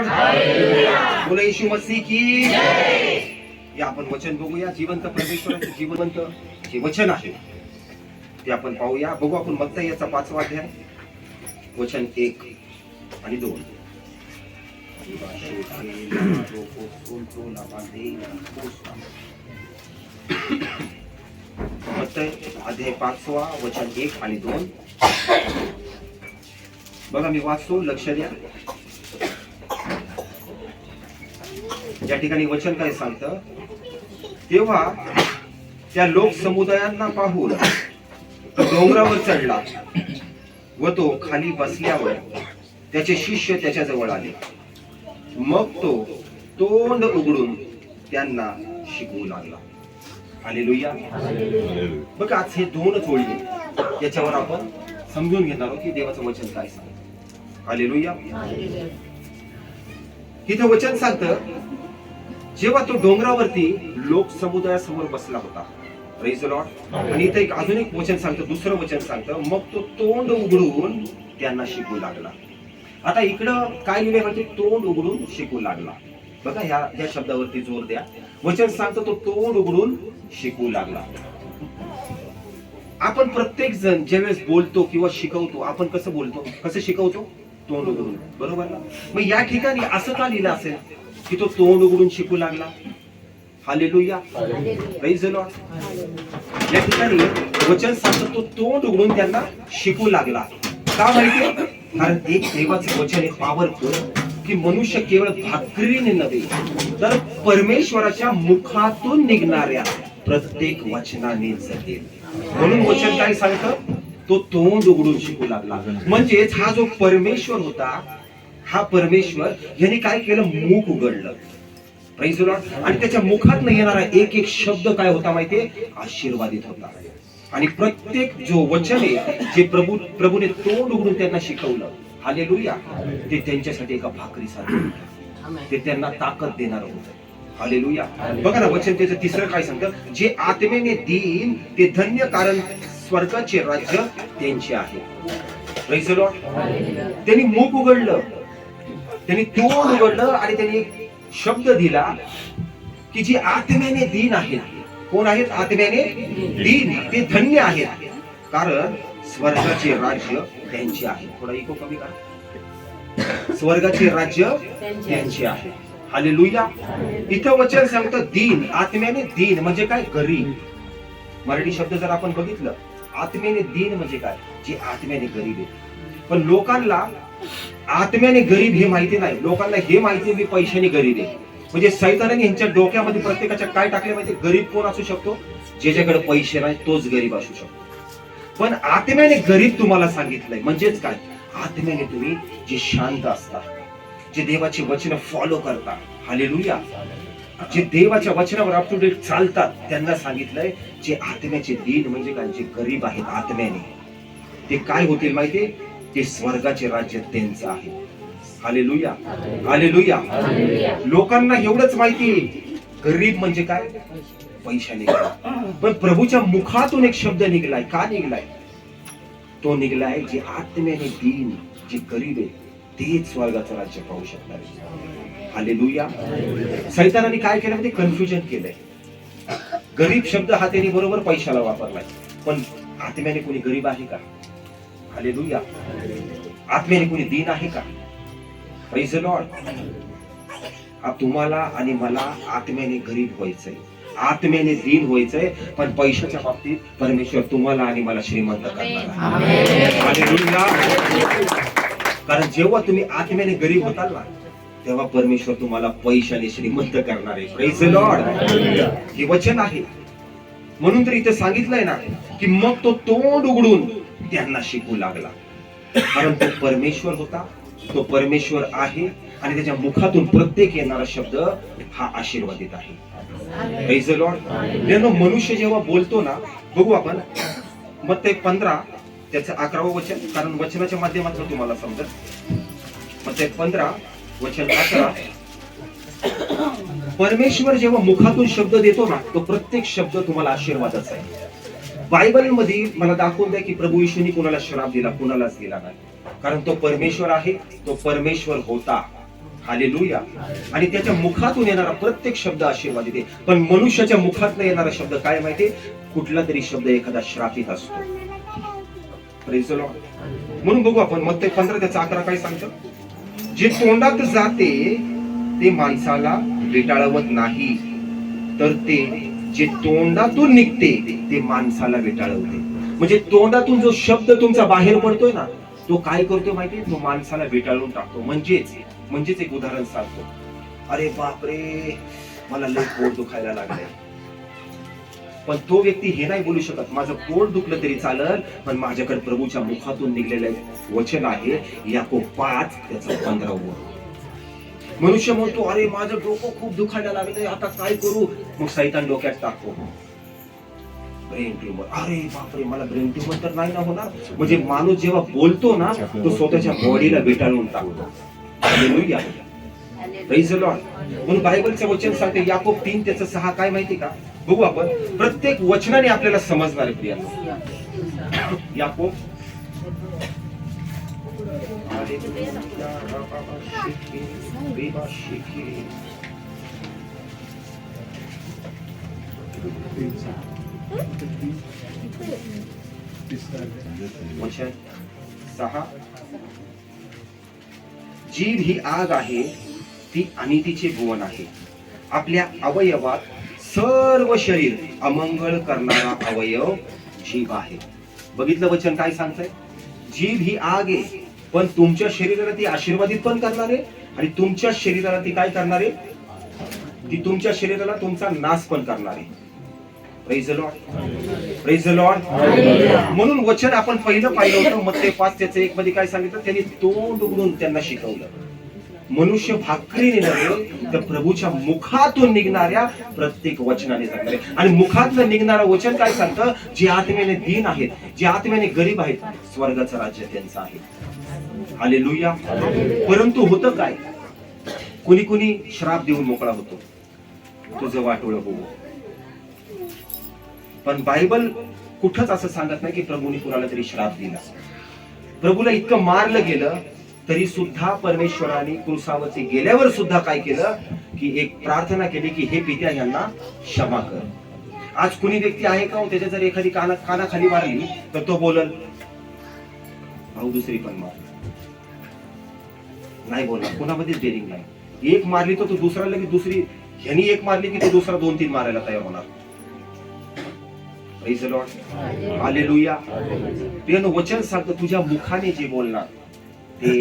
बोला येशू मसीह की या आपण वचन बघूया. जिवंत परमेश्वराचं जिवंत जे वचन आहे ते आपण पाहूया. बघू आपण मत्ता याचा पाचवा अध्याय. वचन एक आणि दोन. अध्याय पाचवा वचन एक आणि दोन. बघा मी वाचतो लक्ष द्या. या ठिकाणी वचन काय सांगतं? तेव्हा त्या लोक समुदायांना पाहून तो डोंगरावर चढला व तो खाली बसल्यावर त्याचे शिष्य त्याच्याजवळ आले. मग तो तोंड उघडून त्यांना शिकवू लागला. हालेलुया. बघा आज हे दोनच ओळी. याच्यावर आपण समजून घेणार आहोत की देवाचं वचन काय सांगतं. हालेलुया. तिथं वचन सांगत जेव्हा तो डोंगरावरती लोक समुदायासमोर बसला होता. Praise आणि इथं एक अजून एक वचन सांगतं दुसरं वचन सांगतं मग तो तोंड उघडून त्यांना शिकू लागला. आता इकडं काय लिहिले म्हणजे तोंड उघडून शिकू लागला. बघा ह्या ह्या शब्दावरती जोर द्या. वचन सांगतं तो तोंड उघडून शिकू लागला. आपण प्रत्येक जण ज्यावेळेस बोलतो किंवा शिकवतो आपण कसं बोलतो? कसं शिकवतो? तोंड उघडून. बरोबर? ना मग या ठिकाणी असं का लिहिलं असेल की तो तोंड उघडून शिकू लागला? हालेलुया. Lord. या ठिकाणी वचन सांगतो तो तोंड उघडून त्यांना शिकू लागला. का माहितीये? कारण एक देवाचं वचन आहे पॉवरफुल की मनुष्य केवळ भाकरीने नव्हे तर परमेश्वराच्या मुखातून निघणाऱ्या प्रत्येक वचनाने जगेल. म्हणून वचन काय सांगतं? तो तोंड उघडून शिकू लागला. म्हणजेच हा जो परमेश्वर होता हा परमेश्वर यांनी काय केलं? मुख उघडलं. आणि त्याच्या मुखात येणारा एक एक शब्द काय होता माहितीये? आशीर्वादित होता. आणि प्रत्येक जो वचन आहे जे प्रभू प्रभूने तोंड उघडून त्यांना शिकवलं हालेलुया ते त्यांच्यासाठी एका भाकरीसारखं ते त्यांना ताकद देणार होतं. हालेलुया बघा ना वचन त्याचं तिसरं काय सांगतं? जे आत्मेने देईन ते धन्य कारण स्वर्गाचे राज्य त्यांचे आहे. त्यांनी मुख उघडलं. त्यांनी तोंड उघडलं आणि त्यांनी एक शब्द दिला की जी आत्म्याने दीन आहेत कोण आहेत? आत्म्याने दीन. ते धन्य आहेत. कारण स्वर्गाचे राज्य त्यांचे आहे. थोडा इको कमी करा. स्वर्गाचे राज्य त्यांचे आहे. हालेलुया इथं वचन सांगतं दीन. आत्म्याने दीन. म्हणजे काय? गरीब. मराठी शब्द जर आपण बघितलं आत्म्याने दीन म्हणजे काय? जे आत्म्याने गरीब आहे. पण लोकांना आत्म्याने गरीब हे माहिती नाही. लोकांना हे माहिती मी पैशाने गरीब आहे. म्हणजे सैतानाने यांच्या डोक्यामध्ये प्रत्येकाच्या काय टाकले माहिती गरीब कोण असू शकतो? ज्याच्याकडे पैसे नाही तोच गरीब असू शकतो. पण आत्म्याने गरीब तुम्हाला सांगितलंय. म्हणजेच काय? आत्म्याने तुम्ही जे शांत असता जे देवाचे वचन फॉलो करता. हालेलुया जे देवाच्या वचनावर अप टू डेट चालतात त्यांना सांगितलंय जे आत्म्याचे दीन म्हणजे काय? जे गरीब आहेत आत्म्याने. ते काय होतील माहितीये? ते स्वर्गाचे राज्य त्यांचं आहे. हालेलुया हालेलुया लोकांना एवढंच माहिती गरीब म्हणजे काय? पैशाने गरीब. पण प्रभूच्या मुखातून एक शब्द निघलाय. का निघलाय? तो निघलाय जे आत्म्याने दीन जे गरीब आहे. तेच स्वर्गाचं राज्य पाहू शकणार हालेलुया. सैतानाने काय केलं ते कन्फ्युजन केलंय. गरीब शब्द हा त्यांनी बरोबर पैशाला वापरलाय. पण आत्म्याने कोणी गरीब आहे का? हालेलुया. आत्म्याने कोणी दीन आहे का? Lord. हा तुम्हाला आणि मला आत्म्याने गरीब व्हायचंय. आत्म्याने दीन व्हायचंय पण पैशाच्या बाबतीत परमेश्वर तुम्हाला आणि मला श्रीमंत करणार. कारण जेव्हा तुम्ही आत्म्याने गरीब होताल ना तेव्हा परमेश्वर तुम्हाला पैशाने श्रीमंत करणार आहे. लॉर्ड हे वचन आहे. म्हणून तर इथे सांगितलंय ना की मग तो तोंड उघडून त्यांना शिकू लागला. कारण तो परमेश्वर होता तो परमेश्वर आहे आणि त्याच्या मुखातून प्रत्येक येणारा शब्द हा आशीर्वादित आहे. लॉर्ड मनुष्य जेव्हा बोलतो ना बघू आपण मग ते पंधरा त्याचं अकरावं वचन कारण वचनाच्या माध्यमातून तुम्हाला समजत मग ते पंधरा वचन अकरा. परमेश्वर जेव्हा मुखातून शब्द देतो ना तो प्रत्येक शब्द तुम्हाला आशीर्वादाचा आहे. बायबलमध्ये मला दाखवून द्या की प्रभू येशूनी कोणाला श्राप दिला कोणालाच दिला नाही. कारण तो परमेश्वर आहे तो परमेश्वर होता. हालेलुया. आणि त्याच्या मुखातून येणारा प्रत्येक शब्द आशीर्वाद येते पण मनुष्याच्या मुखातून येणारा शब्द काय माहिती? कुठला तरी शब्द एखादा श्रापित असतो. म्हणून बघू आपण मग ते पंधरा त्याचा अकरा काय सांगतो? जे तोंडात जाते ते माणसाला विटाळवत नाही. तर ते जे तोंडातून निघते ते माणसाला विटाळवते. म्हणजे तोंडातून जो शब्द तुमचा बाहेर पडतोय ना तो काय करतो माहितीये? तो माणसाला विटाळून टाकतो. म्हणजेच म्हणजेच एक उदाहरण सांगतो. अरे बापरे मला लय पोट दुखायला लागलंय. पण तो व्यक्ती हे नाही बोलू शकत. माझं पोट दुखलं तरी चालल पण माझ्याकडे प्रभूच्या मुखातून निघलेलं वचन आहे याको पाच त्याचं पंधरावं मनुष्य म्हणतो अरे माझं डोकं खूप दुखायला लागलंय आता काय करू? मग सैतान डोक्यात टाकतो. ब्रेन ट्युमर अरे बापरे मला ब्रेन ट्युमर तर नाही ना होणार. म्हणजे माणूस जेव्हा बोलतो ना तो स्वतःच्या बॉडीला बेटाळून टाकतो. म्हणून बायबलचं वचन सांगते याकोब तीन त्याचं सहा काय माहिती का? बघू आपण. प्रत्येक वचनाने आपल्याला समजणार आहे प्रिया. याकोब वचन सहा. जीभ ही आग आहे ती अनितीचे भुवन आहे. आपल्या अवयवात सर्व शरीर अमंगळ करणारा अवयव जीभ आहे. बघितलं वचन काय सांगतंय? जीभ ही आग आहे पण तुमच्या शरीराला ती आशीर्वादित पण करणार आहे आणि तुमच्या शरीराला ती काय करणार? आहे ती तुमच्या शरीराला तुमचा नाश पण करणार. आहे म्हणून वचन आपण पहिलं पाहिलं होतं मग ते पाच त्याचं एक मध्ये काय सांगितलं? त्यांनी तोंड उघडून त्यांना शिकवलं. मनुष्य भाकरीने नव्हे तर प्रभूच्या मुखातून निघणाऱ्या प्रत्येक वचनाने जगणारे आणि मुखातलं निघणारं वचन काय सांगतं? जे आत्म्याने दीन आहेत जे आत्म्याने गरीब आहेत स्वर्गाचं राज्य त्यांचं आहे. हालेलुया. परंतु होतं काय? कुणी कुणी श्राप देऊन मोकळा होतो. तुझं वाटोळ होऊ पण बायबल कुठंच असं सांगत नाही की प्रभूने कुणाला तरी श्राप दिला. प्रभूला इतकं मारलं गेलं तरी सुद्धा परमेश्वराने क्रुसावरती गेल्यावर सुद्धा काय केलं? की एक प्रार्थना केली की हे पित्या यांना क्षमा कर. आज कुणी व्यक्ती आहे का हो, त्याच्या जर एखादी काना कानाखाली मारली तर तो बोलल भाऊ दुसरी पण मार. नाही बोलणार. कोणामध्येच डेअरिंग नाही. एक मारली तर तो दुसरा लगेच दुसरी ह्यांनी एक मारली की तो दुसरा दोन तीन मारायला तयार होणार. Hallelujah. प्रियानो वचन सांगतं तुझ्या मुखाने जे बोलणार ते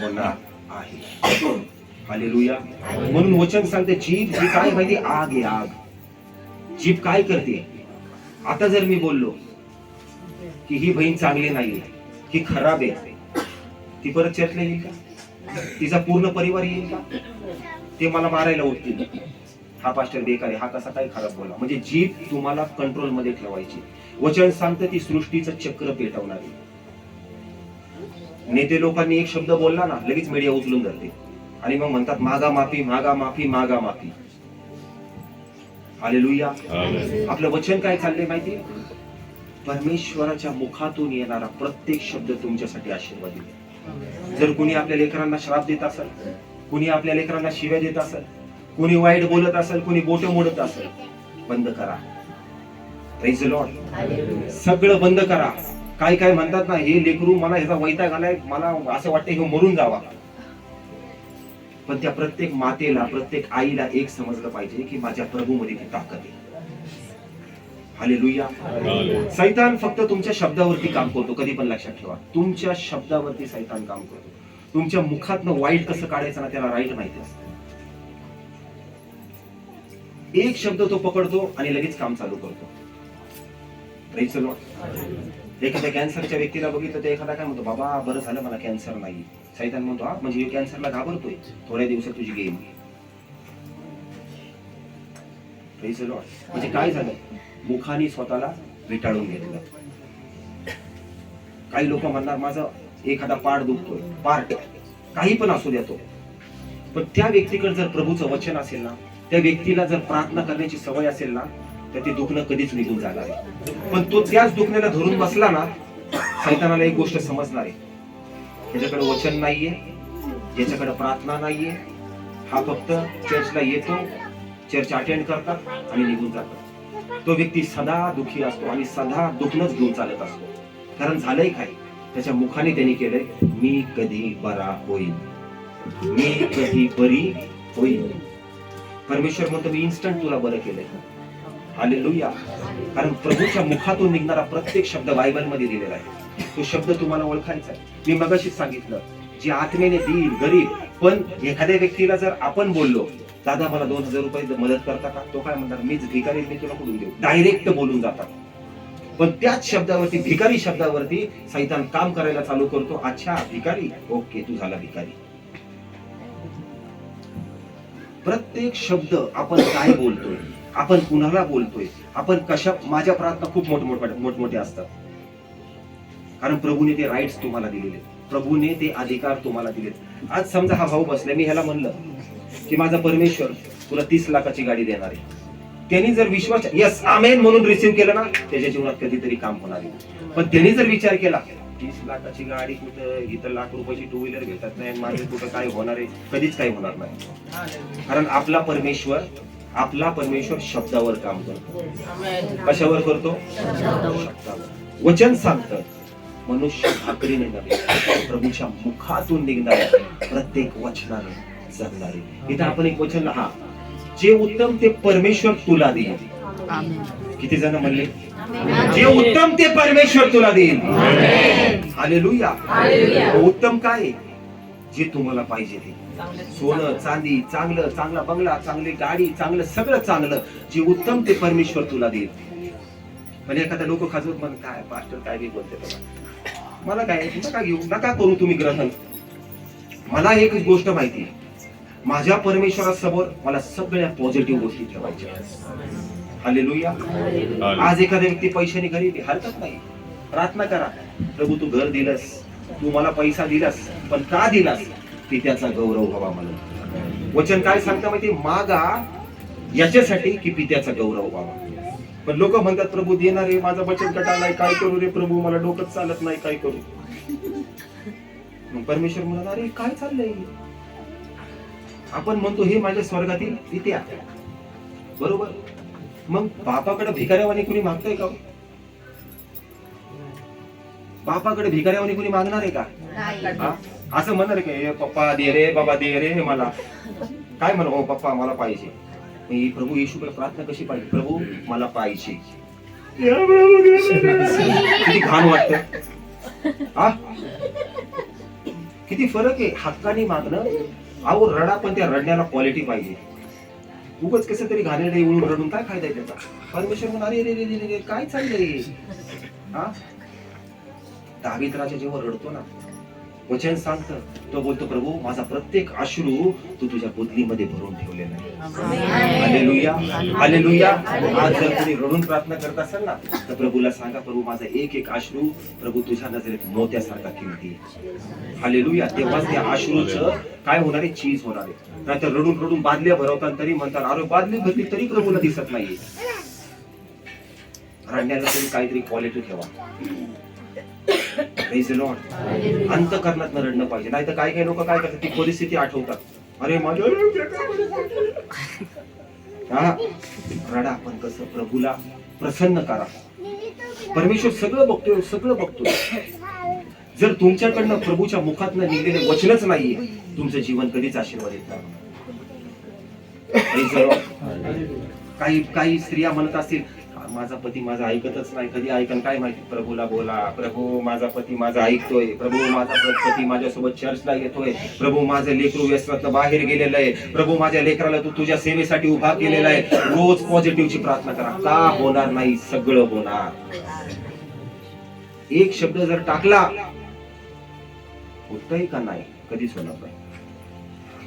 होणार आहे. हालेलुया म्हणून वचन सांगते जीभ जी काय माहिती? आग आहे आग. जीभ काय करते? आता जर मी बोललो की ही बहीण चांगली नाहीये ही खराब आहे ती परत चर्चला येईल का? तिचा पूर्ण परिवार येईल का? ते मला मारायला उठतील. हा पास्टर बेकार आहे हा कसा काय खराब बोला? म्हणजे जीभ तुम्हाला कंट्रोलमध्ये ठेवायची. वचन सांगतं ती सृष्टीचं चक्र पेटवणारी. नेते लोकांनी एक शब्द बोलला ना लगेच मीडिया उचलून धरते. आणि मग म्हणतात मागा माफी मागा माफी मागा माफी. हालेलुया आपलं वचन काय चाललंय माहिती परमेश्वराच्या मुखातून येणारा प्रत्येक शब्द तुमच्यासाठी आशीर्वादी आहे. जर कुणी आपल्या लेकरांना श्राप देत असेल कुणी आपल्या लेकरांना शिव्या देत असेल कुणी वाईट बोलत असेल कुणी बोट मोडत असेल बंद करा. Lord. सगळं बंद करा. काय काय म्हणतात ना हे लेकरू मला ह्याचा वैताग आलाय मला असं वाटतं हे मरून जावा. पण त्या प्रत्येक मातेला प्रत्येक आईला एक समजलं पाहिजे की माझ्या प्रभूमध्ये ती ताकद आहे. हालेलुया सैतान फक्त तुमच्या शब्दावरती काम करतो कधी पण लक्षात ठेवा. तुमच्या शब्दावरती सैतान काम करतो. तुमच्या मुखातनं वाईट कसं काढायचं ना त्याला राईट माहिती असतं. एक शब्द तो पकडतो आणि लगेच काम चालू करतो. एखाद्या कॅन्सरच्या व्यक्तीला बघितलं तर एखादा काय म्हणतो बाबा बरं झालं मला कॅन्सर नाही. सैतान म्हणतो हा म्हणजे कॅन्सरला घाबरतोय. थोड्या दिवसात तुझी गेम म्हणजे काय झालं? मुखाने स्वतःला विटाळून घेतलं. काही लोक म्हणणार माझं एखादा पाठ दुखतोय. पार्ट काही पण असू द्या तो. पण त्या व्यक्तीकडे जर प्रभूचं वचन असेल ना त्या व्यक्तीला जर प्रार्थना करण्याची सवय असेल ना तर ते दुखणं कधीच निघून जाणार आहे पण तो त्याच दुखण्याला धरून बसला ना सैतानाला एक गोष्ट समजणार आहे. त्याच्याकडे वचन नाहीये ज्याच्याकडे प्रार्थना नाहीये. हा फक्त चर्चला येतो चर्च अटेंड करतात आणि निघून जातात. तो व्यक्ती सदा दुखी असतो आणि सदा दुखणंच घेऊन चालत असतो. कारण झालंय काय? त्याच्या मुखाने त्यांनी केलंय मी कधी बरा होईल मी कधी बरी होईल परमेश्वर म्हणतो मी इन्स्टंट तुला बरं केलंय. आलेलुया कारण प्रभूच्या मुखातून निघणारा प्रत्येक शब्द बायबलमध्ये दिलेला आहे. तो शब्द तुम्हाला ओळखायचा आहे. मी मगाशीच सांगितलं जे आत्मेने देईल गरीब पण एखाद्या व्यक्तीला जर आपण बोललो दादा मला दोन हजार रुपये मदत करता का? तो काय म्हणणार मीच भिकारी मी तुला कुठून देऊ? डायरेक्ट बोलून जातात. पण त्याच शब्दावरती भिकारी शब्दावरती सैतान काम करायला चालू करतो. अच्छा भिकारी? ओके तू झाला भिकारी. प्रत्येक शब्द आपण काय बोलतोय? आपण कुणाला बोलतोय? आपण कशा माझ्या प्रार्थना खूप मोठमोठ्या मोठमोठ्या असतात. कारण प्रभूने ते राईट्स तुम्हाला दिलेले. प्रभूने ते अधिकार तुम्हाला दिलेत. आज समजा हा भाऊ बसलाय मी ह्याला म्हणलं की माझा परमेश्वर तुला तीस लाखाची गाडी देणार आहे. त्यांनी जर विश्वास यस आमेन म्हणून रिसिव्ह केलं ना त्याच्या जीवनात कधीतरी काम होणार आहे. पण त्यांनी जर विचार केला तीस लाखाची गाडी कुठं? इथं लाख रुपयाची टू व्हीलर भेटत नाही आणि माझे कुठं काय होणार आहे? कधीच काही होणार नाही. कारण आपला परमेश्वर आपला परमेश्वर शब्दावर काम करतो. कशावर करतो? शब्दावर. वचन सांगतं. मनुष्य भाकरीने नव्हे प्रभूच्या मुखातून निघणाऱ्या प्रत्येक वचनाने जगणारे. इथं आपण एक वचन हा जे उत्तम ते परमेश्वर तुला देईल. किती जण म्हणले? जे उत्तम ते परमेश्वर तुला देईल. हालेलुया उत्तम काय? आहे? जे तुम्हाला पाहिजे ते. सोनं चांदी चांगलं चांगला बंगला चांगली गाडी चांगलं सगळं चांगलं जे उत्तम ते परमेश्वर तुला देईल. म्हणजे एखादा लोक खाजवत म्हण काय पास्टर काय बी बोलते बघा. मला काय नका घेऊ नका करू तुम्ही ग्रहण. मला एकच गोष्ट माहिती आहे. माझ्या परमेश्वरासमोर मला सगळ्या पॉझिटिव्ह गोष्टी ठेवायच्या हालेलुया आज एखाद्या व्यक्ती पैशाने आहे, हरकत नाही. प्रार्थना करा. प्रभू तू घर दिलंस. तू मला पैसा दिलास पण का दिलास? पित्याचा गौरव व्हावा म्हणून. वचन काय सांगता माहिती मागा याच्यासाठी की पित्याचा गौरव व्हावा. पण लोक म्हणतात प्रभू देणार आहे माझा बचत गट आलाय काय करू रे प्रभू? मला डोकंच चालत नाही. काय करू? परमेश्वर म्हणत अरे काय चाललंय? आपण म्हणतो हे माझ्या स्वर्गातील पित्या बरोबर? मग बापाकडे भिकाऱ्यावानी कुणी मागतोय का हो? बापाकडे भिकाऱ्यावानी कुणी मागणार आहे का? असं म्हणणार की पप्पा दे रे बाबा दे रे मला. काय म्हणा हो पप्पा मला पाहिजे. प्रभू येशूकडे प्रार्थना कशी पाहिजे? प्रभू मला पाहिजे. किती घाण वाटत. हा? किती फरक आहे हक्काने मागणं. अहो रडा पण त्या रडण्याला क्वालिटी पाहिजे. उगच कसं तरी घाणेरडे येऊन रडून काय फायदा आहे त्याचा? परमेश्वर म्हणून अरे रे रे रे काय चाललंय? हा? दावीत राजा जेव्हा रडतो ना वचन सांगतं. तो बोलतो प्रभू माझा प्रत्येक अश्रू तू तुझ्या बुद्धीमध्ये भरून ठेवलेला आहे. आज जर तुम्ही रडून प्रार्थना करत असाल ना तर प्रभूला सांगा प्रभू माझा एक एक अश्रू प्रभू तुझ्या नजरेत मोत्यासारखा किमती हालेलुया. तेव्हाच त्या अश्रूचं काय होणार आहे? चीज होणार आहे. नाहीतर रडून रडून बादल्या भरवतात तरी म्हणतात अरे बादली भरली तरी प्रभूला दिसत नाहीये. रडण्याला तरी काहीतरी क्वालिटी ठेवा. Praise the अंतकरणात रडणं पाहिजे. नाही तर काही काही लोक काय करतात ती परिस्थिती आठवतात. अरे माझ्या हा? रडा पण कसं? प्रभूला प्रसन्न करा. परमेश्वर सगळं बघतोय सगळं बघतोय. जर तुमच्याकडनं प्रभूच्या मुखातनं निघलेले वचनच नाहीये तुमचं जीवन कधीच आशीर्वादित नाही. काही काही स्त्रिया म्हणत असतील माझा पती माझा ऐकतच नाही कधी ऐकन काय माहिती? प्रभूला बोला प्रभू माझा पती माझा ऐकतोय प्रभू माझा पती माझ्यासोबत चर्चला येतोय प्रभू माझं लेकरू व्यसनात बाहेर गेलेलं आहे प्रभू माझ्या लेकराला तू तुझ्या सेवेसाठी उभा केलेला आहे रोज पॉझिटिव्हची प्रार्थना करा. का होणार नाही? सगळं होणार. एक शब्द जर टाकला होतंय का नाही? कधीच होणार नाही.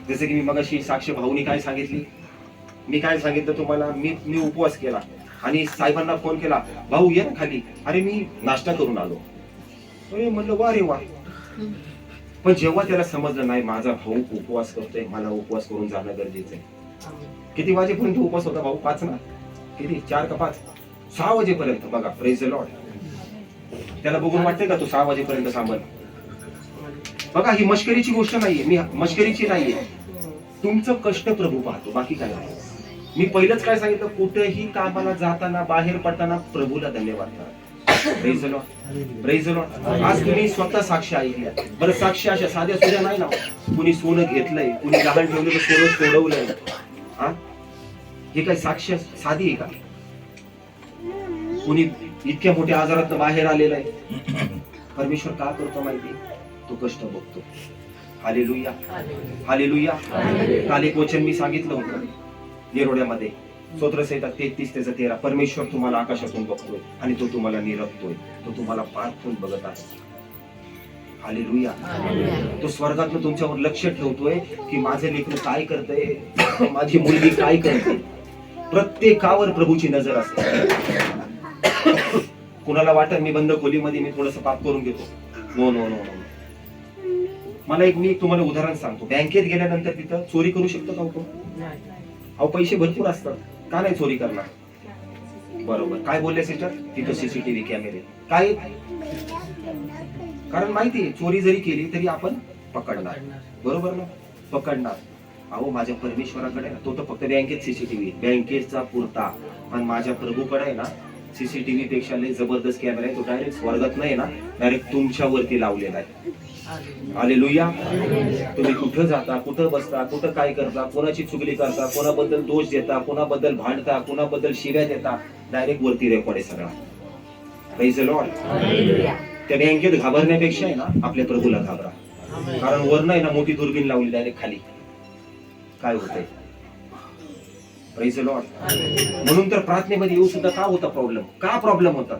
जसं की मी मगाशी साक्ष भाऊनी काय सांगितली? मी काय सांगितलं तुम्हाला? मी मी उपवास केला. आणि साहेबांना फोन केला भाऊ ये ना खाली. अरे मी नाश्ता करून आलो. अरे म्हणलं वा रे वा. पण जेव्हा त्याला समजलं नाही माझा भाऊ उपवास करतोय मला उपवास करून जाणं गरजेचं आहे. किती वाजेपर्यंत उपवास होता भाऊ? पाच ना? किती? चार का पाच? सहा वाजेपर्यंत बघा प्रेज लॉर्ड त्याला बघून वाटतंय का तू सहा वाजेपर्यंत सांभाळ बघा ही मश्करीची गोष्ट नाहीये. मी मश्करीची नाहीये. तुमचं कष्ट प्रभू पाहतो बाकी काय नाही. मी पहिलंच काय सांगितलं कुठेही कामाला जाताना बाहेर पडताना प्रभूला धन्यवाद करा. आज तुम्ही स्वतः साक्ष ऐकल्या बरं साक्ष अशा साध्या सुद्धा नाही ना. कुणी सोनं घेतलंय कुणी लहान ठेवलेलं सोनं सोडवलंय. हा? हे काय साक्ष साधी आहे का? कुणी इतक्या मोठ्या आजारात बाहेर आलेलं आहे. परमेश्वर का करतो माहिती? तो कष्ट बघतो. हालेलुया हालेलुया काल एक वचन मी सांगितलं होतं. निरोड्यामध्ये. स्तोत्रसहिता तेहतीस त्याचा तेरा. परमेश्वर तुम्हाला आकाशातून बघतोय आणि तो तुम्हाला निरपतोय. तो तुम्हाला पारखून बघत आहे. हालेलुया तो स्वर्गातनं तुमच्यावर लक्ष ठेवतोय की माझे लेकरू काय करतंय? माझी मुलगी काय करते? प्रत्येकावर प्रभूची नजर असते. कुणाला वाटत मी बंद खोलीमध्ये मी थोडस पाप करून घेतो. नो नो नो नो मला एक मी तुम्हाला उदाहरण सांगतो. बँकेत गेल्यानंतर तिथं चोरी करू शकतो का हो? अहो पैसे भरपूर असतात. का नाही चोरी करणार? बरोबर. काय बोलले सिस्टर तिथं सीसीटीव्ही कॅमेरे काय? कारण माहिती आहे, चोरी जरी केली तरी आपण पकडणार. बरोबर ना? पकडणार. अहो माझ्या परमेश्वराकडे आहे ना तो तर फक्त बँकेत सीसीटीव्ही बँकेचा पुरता. पण माझ्या प्रभूकडे आहे ना सीसीटीव्ही पेक्षा लय जबरदस्त कॅमेरा आहे. तो डायरेक्ट स्वर्गात नाही ना डायरेक्ट तुमच्यावरती लावलेला आहे. आले तुम्ही कुठं जाता कुठं बसता कुठं काय करता कोणाची चुगली करता कोणाबद्दल दोष देता कोणाबद्दल भांडता कोणाबद्दल शिव्या देता डायरेक्ट वरती रेकॉर्ड आहे सगळा. The Lord. त्या बँकेत घाबरण्यापेक्षा आहे ना आपल्या प्रभूला घाबरा. कारण वर नाही ना मोठी दुर्बीण लावली डायरेक्ट खाली. काय होतंय? Lord. म्हणून तर प्रार्थनेमध्ये येऊ सुद्धा का होता प्रॉब्लेम का प्रॉब्लेम होता?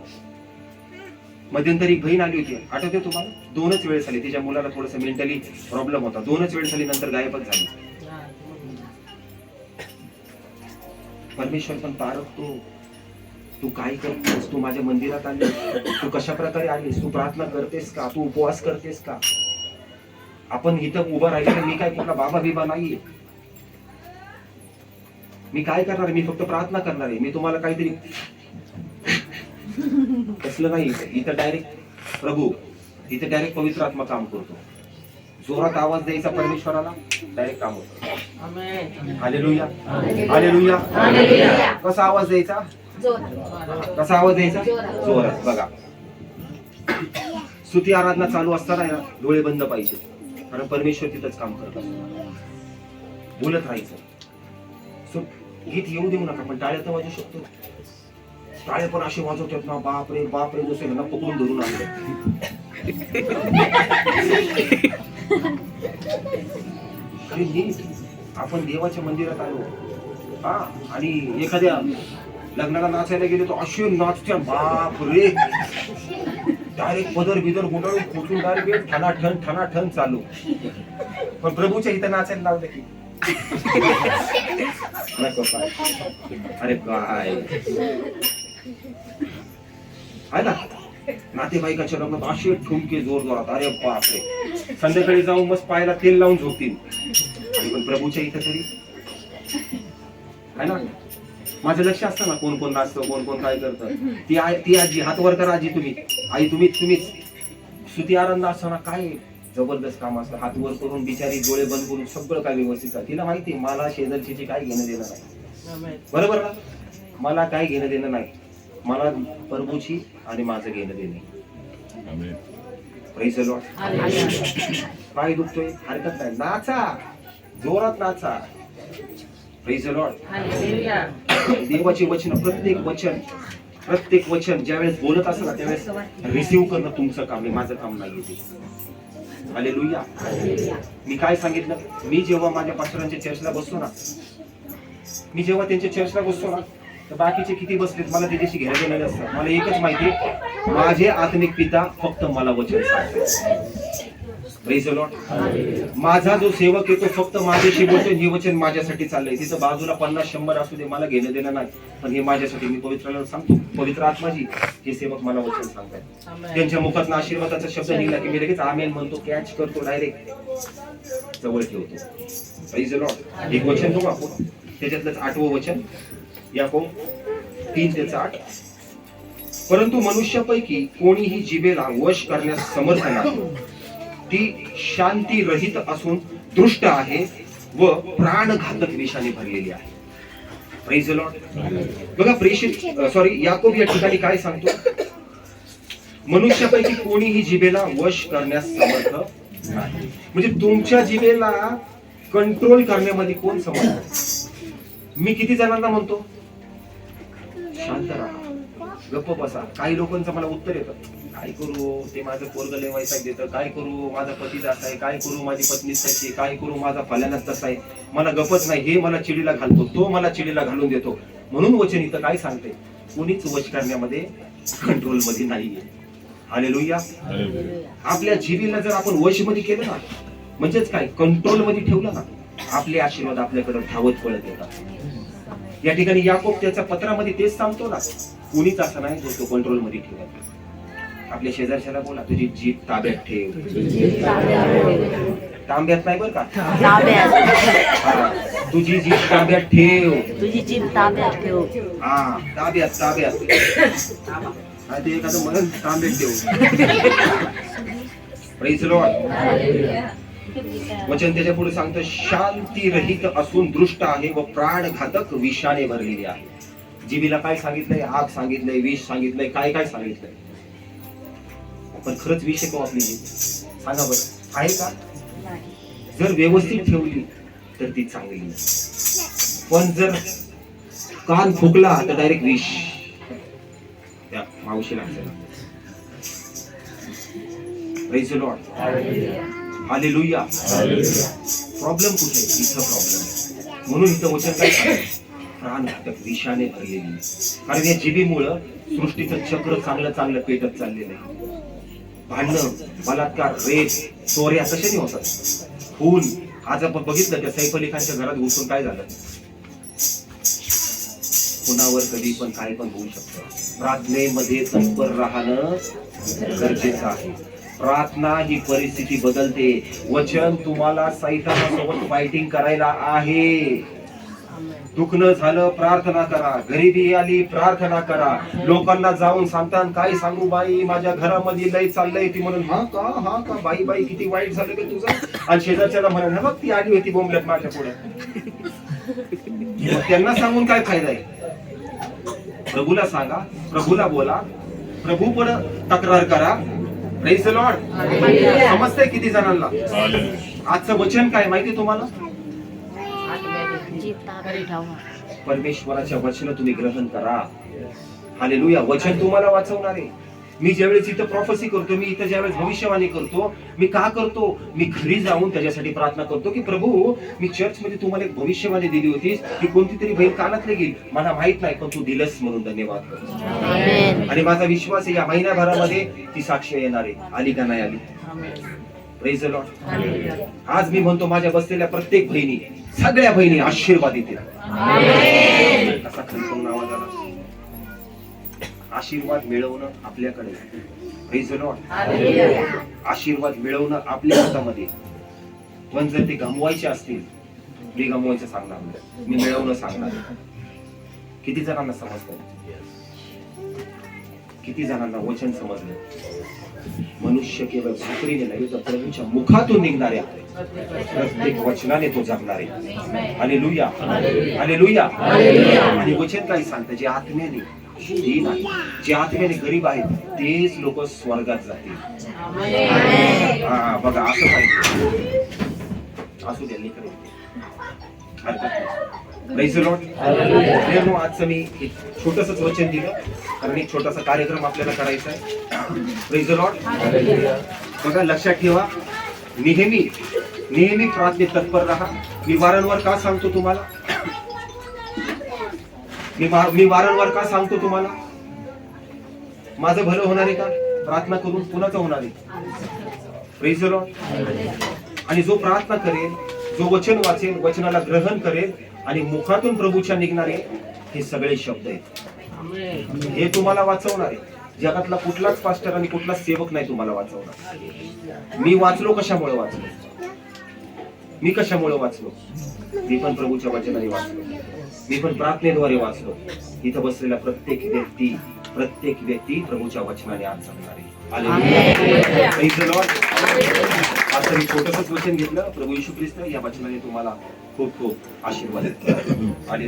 मध्यंतरी एक बहीण आली होती. आठवते तुम्हाला? दोनच वेळेस आली. तिच्या मुलाला थोडस मेंटली प्रॉब्लेम होता. दोनच वेळेस आली नंतर गायबच झाली. परमेश्वर पण पारखतो तू. काय करतेस? तू माझ्या मंदिरात आली तू कशा प्रकारे आलीस? तू प्रार्थना करतेस का? तू उपवास करतेस का? आपण इथं उभं राहिलं मी काय कुठला बाबा बिबा नाहीये. मी काय करणार आहे? मी फक्त प्रार्थना करणार आहे. मी तुम्हाला काहीतरी कसलं नाही. इथं. डायरेक्ट प्रभू इथे डायरेक्ट पवित्र आत्मा काम करतो. जोरात आवाज द्यायचा परमेश्वराला डायरेक्ट काम होतं. हालेलुया हालेलुया कसा आवाज द्यायचा? कसा आवाज द्यायचा? जोरात. बघा. स्तुती आराधना चालू असताना ना डोळे बंद पाहिजे. कारण परमेश्वर तिथंच काम करत असतो. बोलत राहायचं. गीत येऊ देऊ नका पण टाळ्या तर वाजू शकतो. टाळे पण असे वाजवतात ना बाप रे बाप रे जसे ना पकडून धरून आणले. आपण देवाच्या मंदिरात आलो. हा आणि एखाद्या लग्नाला नाचायला गेलो तर असे नाचत्या बाप रे. डायरेक्ट पदर बिदर गुंडाळून खोचून डायरेक्ट ठना ठन ठना ठन चालू. पण प्रभूच्या इथं नाचायला लावलं की. अरे काय आहे ना? नातेवाईकाच्या लग्नात असे ठुमके जोर जोरात अरे बापरे. संध्याकाळी जाऊन मस्त पायाला तेल लावून झोपतील. आणि पण प्रभूच्या इथं तरी. आहे ना? माझं लक्ष असतं ना कोण कोण नाचतं कोण कोण काय करतं. ती आई ती आजी हात वर करा आजी तुम्ही. आई तुम्ही तुम्हीच. स्तुती आनंद असताना काय जबरदस्त काम असतं. हात वर करून बिचारी डोळे बंद करून सगळं काय व्यवस्थित. तिला माहिती मला शेजारची काय घेणं देणं नाही. बरोबर ना? मला काय घेणं देणं नाही. मला प्रभूची आणि माझं घेणं देणे. पाय दुखतोय हरकत नाही. नाचा. जोरात नाचा. देवाची वचन प्रत्येक वचन प्रत्येक वचन ज्यावेळेस बोलत असेल ना त्यावेळेस रिसिव्ह करणं तुमचं काम आहे माझं काम नाही ते. हालेलुया मी काय सांगितलं? मी जेव्हा माझ्या पास्टरांच्या चर्चला बसतो ना मी जेव्हा त्यांच्या चर्चला बसतो ना तर बाकीचे किती बसलेत मला त्याच्याशी घ्यायला गेलेलं असतं मला एकच माहिती माझे आत्मिक पिता फक्त मला वचन सांगतो. माझा जो सेवक आहे तो फक्त माझ्याशी बोलतो हे वचन माझ्यासाठी चाललंय. तिथं बाजूला पन्नास शंभर असू दे मला घेणं देणं नाही. पण हे माझ्यासाठी मी पवित्राला सांगतो. पवित्र आत्माजी हे सेवक मला वचन सांगताय त्यांच्या मुखात आशीर्वादाचा शब्द निघाला की मी लगेच आमेन म्हणतो कॅच करतो डायरेक्ट जवळ ठेवतो. एक वचन बघू आपण. त्याच्यातलंच आठवं वचन. याकोब तीन ते आठ परंतु मनुष्यापैकी कोणीही जिभेला वश करण्यास समर्थ नाही. ती शांती रहित असून दृष्ट आहे व प्राणघातक विषाने भरलेली आहे. बघा प्रेषित सॉरी याकोब या ठिकाणी काय सांगतो? मनुष्यापैकी कोणीही जिबेला वश करण्यास समर्थ नाही. म्हणजे तुमच्या जिभेला कंट्रोल करण्यामध्ये कोण समर्थ? मी किती जणांना म्हणतो? शांत राहा. गप्प बसा. काही लोकांचं मला उत्तर येतं. काय करू? ते माझं पोरग वैताग देतं. काय करू? माझा पती असा आहे. काय करू? माझी पत्नी तशी काय करू? माझा फल्यानाच तसा आहे. मला गपच नाही. हे मला चिडीला घालतो. तो मला चिडीला घालून देतो. म्हणून वचन इथं काय सांगते? कुणीच वच करण्यामध्ये कंट्रोलमध्ये नाहीये हालेलुया आपल्या जीवीला जर आपण वशमध्ये केलं ना म्हणजेच काय? कंट्रोलमध्ये ठेवलं ना आपले आशीर्वाद आपल्याकडे धावत पळत येतात. या ठिकाणी याकोब त्याच्या पत्रामध्ये तेच सांगतो ना कुणीच असं नाही जो तो कंट्रोलमध्ये ठेवत आपल्या शेजारच्याला बोला तुझी जीप ताब्यात ठेव. तांब्यात नाही बरं का? तुझी जीप ताब्यात ठेव. तुझी जीभ ताब्यात ठेव. हा ताब्यात ताब्यात. ते एखादं म्हणून तांब्यात ठेव. Lord. वचन त्याच्या पुढे सांगतं शांती रहित असून दृष्ट आहे व प्राणघातक विषाने भरलेली आहे. जीबीला काय सांगितलंय? आग सांगितलंय विष सांगितलंय काय काय सांगितलंय? पण खरंच विष आहे आपली? सांगा बरं. आहे का? जर व्यवस्थित ठेवली तर ती चांगली पण जर कान फुकला तर डायरेक्ट विष. त्या मावशीला Praise. हालेलुया प्रॉब्लेम कुठे? इथं प्रॉब्लेम म्हणून इथं वचन काय? प्राणघातक विषाने भरलेली. कारण या जिबीमुळं सृष्टीचं चक्र चांगलं चांगलं पेटत चाललेलं आहे. भांडणं बलात्कार रेप चोऱ्या कशाने होतात? खून. आज आपण बघितलं त्या सैफ अली खानच्या घरात घुसून काय झालं? कुणावर कधी पण काय पण होऊ शकतं. प्रार्थनेमध्ये तत्पर राहणं गरजेचं आहे. प्रार्थना ही परिस्थिती बदलते. वचन तुम्हाला सैतानासोबत फायटिंग करायला आहे. दुखणं झालं प्रार्थना करा. गरिबी आली प्रार्थना करा. लोकांना जाऊन सांगतात काय सांगू बाई? माझ्या घरामध्ये लय चाललंय ती. म्हणून हा का? हा का? बाई बाई किती वाईट झालं का तुझं. आणि शेजारच्याला म्हणून ना बघ ती आली होती बोंबल्यात माझ्या पुढे. त्यांना सांगून काय फायदा आहे? प्रभूला सांगा प्रभूला बोला. प्रभू पण तक्रार करा. प्रेस लॉर्ड समजतंय किती जणांना? आजचं वचन काय माहिती तुम्हाला? परमेश्वराच्या वचन तुम्ही ग्रहण करा. हालेलुया वचन तुम्हाला वाचवणार. आहे मी ज्यावेळेस इथं प्रॉफसी करतो मी इथं ज्यावेळेस भविष्यवाणी करतो मी का करतो? मी घरी जाऊन त्याच्यासाठी प्रार्थना करतो की प्रभू मी चर्च मध्ये तुम्हाला एक भविष्यवाणी दिली होती की कोणती तरी बहीण कानातले गेली. मला माहीत नाही पण तू दिलंस म्हणून धन्यवाद आणि माझा विश्वास आहे या महिन्याभरामध्ये ती साक्ष येणार आहे. आली का नाही आली. आज मी म्हणतो माझ्या बसलेल्या प्रत्येक बहिणी सगळ्या बहिणी आशीर्वाद येतील कसा खणखणून आवाज आला. आशीर्वाद मिळवणं आपल्याकडे. आशीर्वाद मिळवणं आपल्या हातामध्ये. पण जर ते गमवायचे असतील मी गमवायचं सांगणार. मी मिळवणं सांगणार किती जणांना समजतं किती जणांना वचन समजलं? मनुष्य केवळ भाकरीने नाही तर प्रभूच्या मुखातून निघणाऱ्या प्रत्येक वचनाने तो जगणार आहे आणि लुया आणि लुया आणि वचन काय सांगतं? जे आत्म्याने दीन आहे. जे आत्म्याने गरीब आहेत तेच लोक स्वर्गात जातील. हा बघा असं पाहिजे. असू द्या निकडे. मित्रांनो, आजचं मी एक छोटस वचन दिलं. कारण एक छोटासा कार्यक्रम आपल्याला करायचा आहे. बघा लक्षात ठेवा. नेहमी नेहमी प्रार्थनेत तत्पर राहा. मी वारंवार का सांगतो तुम्हाला? मी मी वारंवार का सांगतो तुम्हाला? माझं भलं होणार आहे का? प्रार्थना करून कुणाचं होणार आहे. आणि जो प्रार्थना करेल जो वचन वाचेल वचनाला ग्रहण करेल आणि मुखातून प्रभूच्या निघणारे हे सगळे शब्द आहेत. हे तुम्हाला वाचवणार आहे. जगातला कुठलाच पास्टर आणि कुठलाच सेवक नाही तुम्हाला वाचवणार. मी वाचलो कशामुळे वाचलो? मी कशामुळे वाचलो? मी पण प्रभूच्या वचनाने वाचलो. मी पण प्रार्थनेद्वारे वाचलो. इथं बसलेला प्रत्येक व्यक्ती प्रत्येक व्यक्ती प्रभूच्या वचनाने आज आहे. Lord. आज मी छोटंसंच वचन घेतलं. प्रभू येशू ख्रिस्त या वचनाने तुम्हाला खूप खूप आशीर्वाद आणि